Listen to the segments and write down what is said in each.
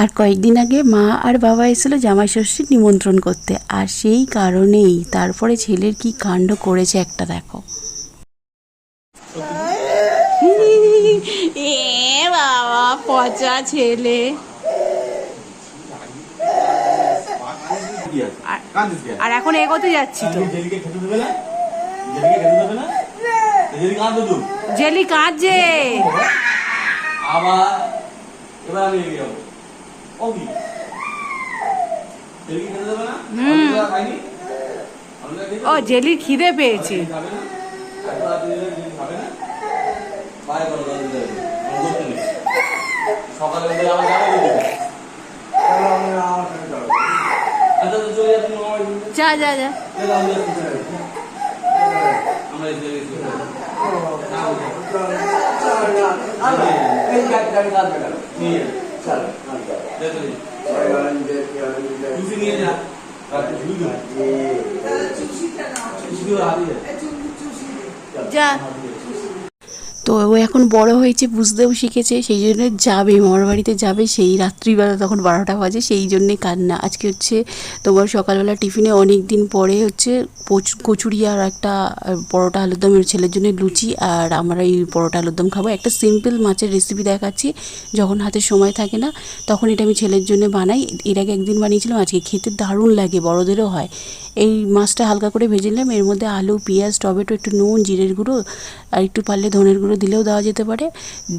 আর কয়েকদিন আগে মা আর বাবা এসেছিল জামাই ষষ্ঠীর নিমন্ত্রণ করতে। আর সেই কারণেই তারপরে ছেলের কি কাণ্ড করেছে একটা দেখো। এ বাবা পচা ছেলে। আর- আর এখন এগোতে যাচ্ছি তো? জেলিকে খেতে দেবে না জেলিকে খেতে দেবে না জেলি কাঁদ তো জেলি কাঁদছে। আবার এবার আমি যাব ও জেলির খিদে পেয়েছে। খাবে না? এত রাতে জেলি খাবে না পায়ে করো দাদু দেবে করতে নেই সকালে উঠে আবার যাবে তো আচ্ছা তো চলে যাচ্ছি মামা বাড়ি। যা যা যা চলো, আমরা যাচ্ছি। আমরা এসে গেছি নিয়ে যা। দে তো নি। তুলসী নিয়ে যা রাতে ঝুল দে। তুলসী দিয়ে হাতে দে। যা তো ও এখন বড় হয়েছে, বুঝতেও শিখেছে, সেই জন্য যাবে, মামার বাড়িতে যাবে, সেই রাত্রিবেলা তখন বারোটা বাজে, সেই জন্যে কান্না। আজকে হচ্ছে তোমার সকালবেলা টিফিনে অনেক দিন পরে হচ্ছে কচুরি আর একটা পরোটা আলুর দমের ছেলের জন্য লুচি, আর আমরা এই পরোটা আলুর দম খাব। একটা সিম্পল মাছের রেসিপি দেখাচ্ছি, যখন হাতে সময় থাকে না, তখন এটা আমি ছেলের জন্য বানাই। এর আগে একদিন বানিয়েছিলাম, আজকে খেতে দারুণ লাগে, বড়দেরও হয়। এই মাছটা হালকা করে ভেজে নিলাম, এর মধ্যে আলু, পেঁয়াজ, টমেটো, একটু নুন, জিরের গুঁড়ো, আর একটু পারলে ধনের গুঁড়ো দিলেও দেওয়া যেতে পারে।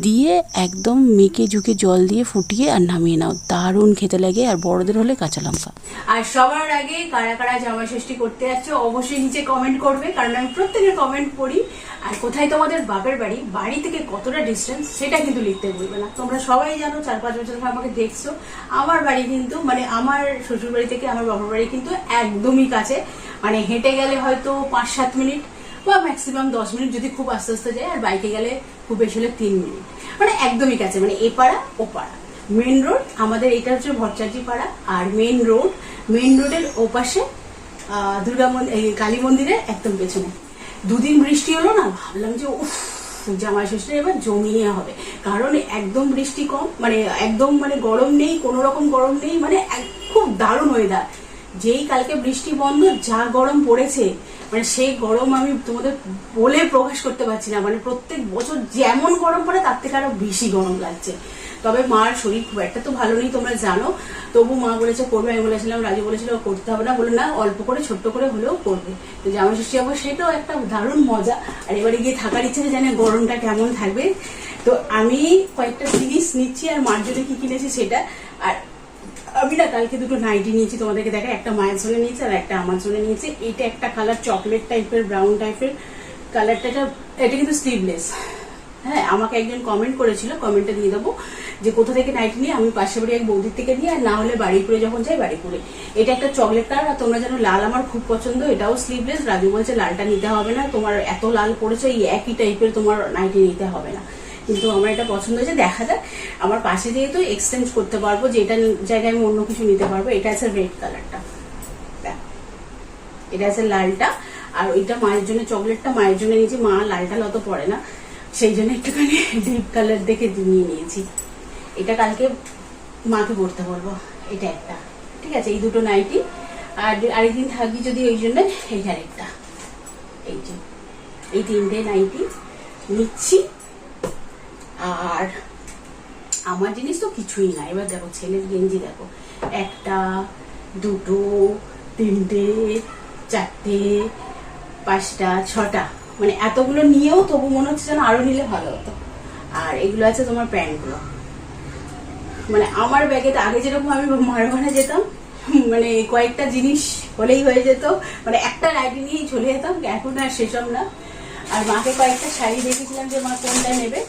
দিয়ে একদম মেখে ঝুঁকে জল দিয়ে ফুটিয়ে আর নামিয়ে নাও। দারুণ খেতে লাগে আর বড়দের হলে কাঁচা লঙ্কা। আর সবার আগে কারা কারা জামা ষষ্ঠী করতে যাচ্ছে অবশ্যই নিচে কমেন্ট করবে, কারণ আমি প্রত্যেকের কমেন্ট পড়ি। আর কোথায় তোমাদের বাপের বাড়ি বাড়ি থেকে কতটা ডিস্টেন্স সেটা কিন্তু লিখতে বলবে না। তোমরা সবাই জানো, চার পাঁচ বছর ধরে আমাকে দেখছ। আমার বাড়ি কিন্তু মানে আমার শ্বশুর বাড়ি থেকে আমার বাবার বাড়ি কিন্তু একদমই কাছে। মানে হেঁটে গেলে হয়তো পাঁচ সাত মিনিট। বা ম্যাক্সিমাম দশ মিনিট যদি খুব আস্তে আস্তে যায়, আর বাইকে গেলে খুব বেশি হলে তিন মিনিট। মানে একদমই কাছে মানে এ পাড়া, ও পাড়া। মেন রোড আমাদের এটা হচ্ছে ভট্টাচি পাড়া, আর মেন রোড মেন রোডের ওপাশে দুর্গা মন্দির কালী মন্দিরের একদম পেছনে। দুদিন বৃষ্টি হলো না, ভাবলাম যে উফ জামাই ষষ্ঠী এবার জমিয়ে হবে। কারণ একদম বৃষ্টি কম মানে একদম মানে গরম নেই, কোনো রকম গরম নেই মানে খুব দারুণ ওয়েদার যেই কালকে বৃষ্টি বন্ধ, যা গরম পড়েছে মানে সেই গরম আমি তোমাদের বলে প্রকাশ করতে পারছি না। মানে প্রত্যেক বছর যেমন গরম পড়ে, তার থেকে আরও বেশি গরম লাগছে। তবে মার শরীর খুব একটা তো ভালো নেই, তোমরা জানো। তবু মা বলেছে, করবে। আমি বলেছিলাম, রাজু বলেছিল, করতে হবে না। বলে না, অল্প করে, ছোট্ট করে হলেও করবে। তো জামা ষষ্ঠী আবার সেটাও একটা দারুণ মজা। আর এবারে গিয়ে থাকার ইচ্ছে জানে গরমটা কেমন থাকবে। তো আমি কয়েকটা জিনিস নিচ্ছি, আর মার জন্য কি কিনেছি সেটা। আর আমি কালকে দুটো নাইটি নিয়েছি, তোমাদেরকে দেখা একটা মায়ের জন্য নিয়েছি আর একটা আমার জন্য নিয়েছি। এটা একটা কালার চকলেট টাইপের ব্রাউন টাইপের কালারটা এটা কিন্তু স্লিভলেস হ্যাঁ আমাকে একজন কমেন্ট করেছিল কমেন্টে দিয়ে দেবো যে কোথা থেকে নাইটি নিয়ে, আমি পাশে বাড়ি এক বৌদির থেকে নিয়ে, আর না হলে বাড়িপুরে যখন যাই, বাড়িপুরে। এটা একটা চকলেট কালার আর তোমরা যেন লাল আমার খুব পছন্দ, এটাও স্লিভলেস রাজু বলছে, লালটা নিতে হবে না, তোমার এত লাল পড়েছে, এই একই টাইপের তোমার নাইটি নিতে হবে না। কিন্তু আমার এটা পছন্দ হয়েছে, দেখা যাক। আমার পাশে যেহেতু এক্সচেঞ্জ করতে পারব, যে এটা জায়গায় আমি অন্য কিছু নিতে পারব, এটা আছে রেড কালারটা এটা আছে লালটা, আর ওইটা মায়ের জন্য, চকলেটটা মায়ের জন্য নিয়েছি মা লালটা অত পড়ে না। সেই জন্য একটুখানি ডিপ কালার দেখে নিয়ে নিয়েছি। এটা কালকে মাকে পড়তে বলব, এটা একটা। ঠিক আছে, এই দুটো নাইটি আর আরেকদিন থাকি যদি ওই জন্য, এই আরেকটা। এই যে, এই তিনটে নাইটি নিচ্ছি। আর আমার জিনিস তো কিছুই না। এবার দেখো, ছেলের গেঞ্জি দেখো। একটা, দুটো, তিনটে, চারটে, পাঁচটা, ছটা। মানে এতগুলো নিয়েও তবু মনে হচ্ছে যেন আরও নিলে ভালো হতো। আর এগুলো আছে তোমার প্যান্টগুলো। মানে আমার ব্যাগে তো আগে যেরকম আমি মারভাড়া যেতাম মানে কয়েকটা জিনিস হলেই হয়ে যেত। মানে একটা নাইটি নিয়েই চলে যেতাম, এখন আর সেসব না। আর মাকে কয়েকটা শাড়ি দেখেছিলাম যে মা কোনটা নেবে।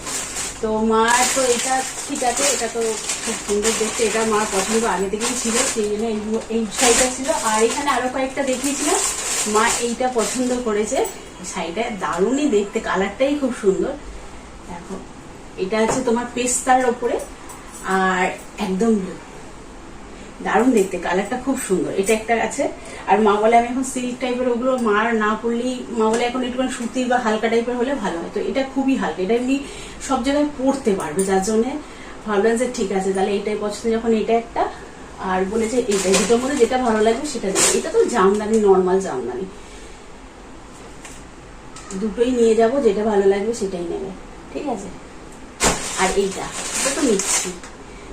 তো মা, তো এটা ঠিক আছে, এটা তো খুব সুন্দর দেখতে, এটা মার পছন্দ আগে থেকেই ছিল, সেই জন্য এই- এই শাড়িটা ছিল। আর এখানে আরও কয়েকটা দেখিয়েছিলাম, মা এইটা পছন্দ করেছে। শাড়িটা দারুণই দেখতে, কালারটাই খুব সুন্দর। দেখো, এটা হচ্ছে তোমার পেস্তার ওপরে, আর একদম ব্লু দারুণ দেখতে কালারটা খুব সুন্দর। এটা একটা আছে। আর মা বলে আমি এখন সিল্ক টাইপের ওগুলো মার না পড়লেই মা বলে এখন একটু সুতির বা হালকা টাইপের হলে ভালো হয়। তো এটা খুবই হালকা। এটা এমনি সব জায়গায় পরতে পারবে, যার জন্য ভাবলাম যে ঠিক আছে, তাহলে এটাই পছন্দ। যখন এটা একটা, আর বলেছে এই দুটোর মধ্যে যেটা ভালো লাগবে সেটা দেবে। এটা তো জামদানি নর্মাল জামদানি। দুটোই নিয়ে যাব, যেটা ভালো লাগবে সেটাই নেবে। ঠিক আছে? আর এইটা, এটা তো নিচ্ছি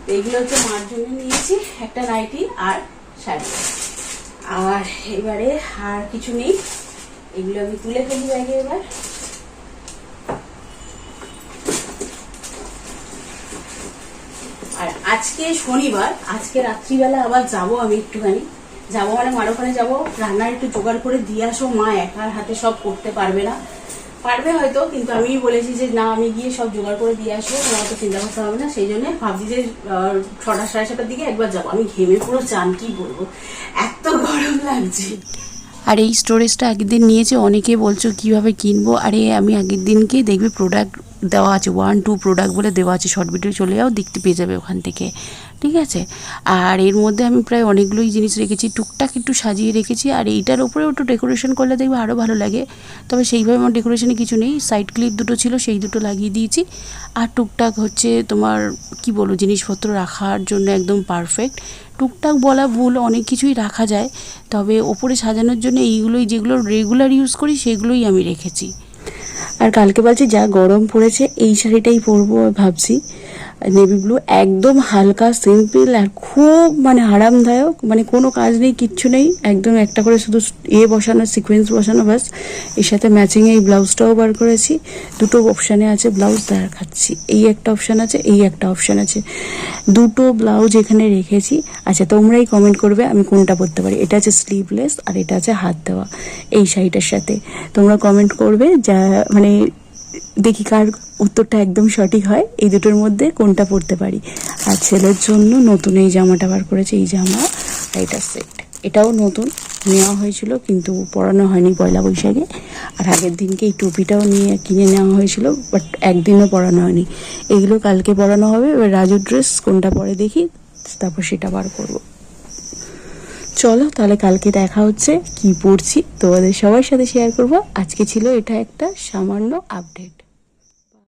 তো এইগুলো হচ্ছে মার জন্য নিয়েছি, একটা নাইটি আর শাড়ি। আর এবারে আর কিছু নেই, এগুলো আমি তুলে ফেলি ব্যাগে এবার। আর আজকে শনিবার, আজকে রাত্রিবেলা আবার যাব আমি একটুখানি। যাব মানে মার ওখানে যাব, রান্নার একটু জোগাড় করে দিয়ে আসো, মা একার হাতে সব করতে পারবে না। পারবে হয়তো, কিন্তু আমি বলেছি যে, না, আমি গিয়ে সব জোগাড় করে দিয়ে আসব, তোমার তো চিন্তা করতে হবে না। সেই জন্য ভাবছি যে ছটা সাড়ে ছটার দিকে একবার যাব। আমি ঘেমে পুরো চান, কি বলব? এত গরম লাগছে। আর এই স্টোরেজটা আগের দিন নিয়েছে, অনেকে বলছো কীভাবে কিনবো? আরে, আমি আগের দিনকে দেখবে প্রোডাক্ট দেওয়া আছে ওয়ান টু প্রোডাক্ট বলে দেওয়া আছে শর্ট ভিডিও চলে যাও, দেখতে পেয়ে যাবে ওখান থেকে, ঠিক আছে? আর এর মধ্যে আমি প্রায় অনেকগুলোই জিনিস রেখেছি, টুকটাক একটু সাজিয়ে রেখেছি, আর এইটার উপরেও একটু ডেকোরেশন করলে দেখবে আরও ভালো লাগে। তবে সেইভাবে আমার ডেকোরেশনে কিছু নেই সাইড ক্লিপ দুটো ছিল, সেই দুটো লাগিয়ে দিয়েছি। আর টুকটাক হচ্ছে তোমার, কি বলব, জিনিসপত্র রাখার জন্য একদম পারফেক্ট টুকটাক বলা ভুল, অনেক কিছুই রাখা যায়, তবে ওপরে সাজানোর জন্য এইগুলোই, যেগুলো রেগুলার ইউজ করি, সেগুলোই আমি রেখেছি। আর কালকে বলছি যা গরম পড়েছে এই শাড়িটাই পরবো ভাবছি। নেভি ব্লু একদম হালকা সিম্পল আর খুব মানে আরামদায়ক। মানে কোনো কাজ নেই, কিচ্ছু নেই। একদম একটা করে শুধু এ বসানো সিকোয়েন্স বসানো বাসের সাথে ম্যাচিং এই ব্লাউজটাও বার করেছি। দুটো অপশানে আছে ব্লাউজ দেখাচ্ছি এই একটা অপশান আছে, এই একটা অপশান আছে। দুটো ব্লাউজ এখানে রেখেছি। আচ্ছা তোমরাই কমেন্ট করবে আমি কোনটা পরতে পারি। এটা আছে স্লিভলেস আর এটা আছে হাত দেওয়া। এই শাড়িটার সাথে। তোমরা কমেন্ট করবে যা মানে দেখি কার উত্তরটা একদম সঠিক হয়। এই দুটোর মধ্যে কোনটা পরতে পারি? আর ছেলের জন্য নতুন এই জামাটা বার করেছে, এই জামা এটা সেট এটাও নতুন, নেওয়া হয়েছিল কিন্তু পরানো হয়নি পয়লা বৈশাখে। আর আগের দিনকে এই টুপিটাও নিয়ে কিনে নেওয়া হয়েছিল বাট একদিনও পরানো হয়নি। এগুলো কালকে পরানো হবে, এবার রাজু ড্রেস কোনটা পরে দেখি, তারপর সেটা বার করব। চলো তাহলে কালকে দেখা হচ্ছে, কি পড়ছি তোমাদের সবার সাথে শেয়ার করব। আজকে ছিল এটা একটা সামান্য আপডেট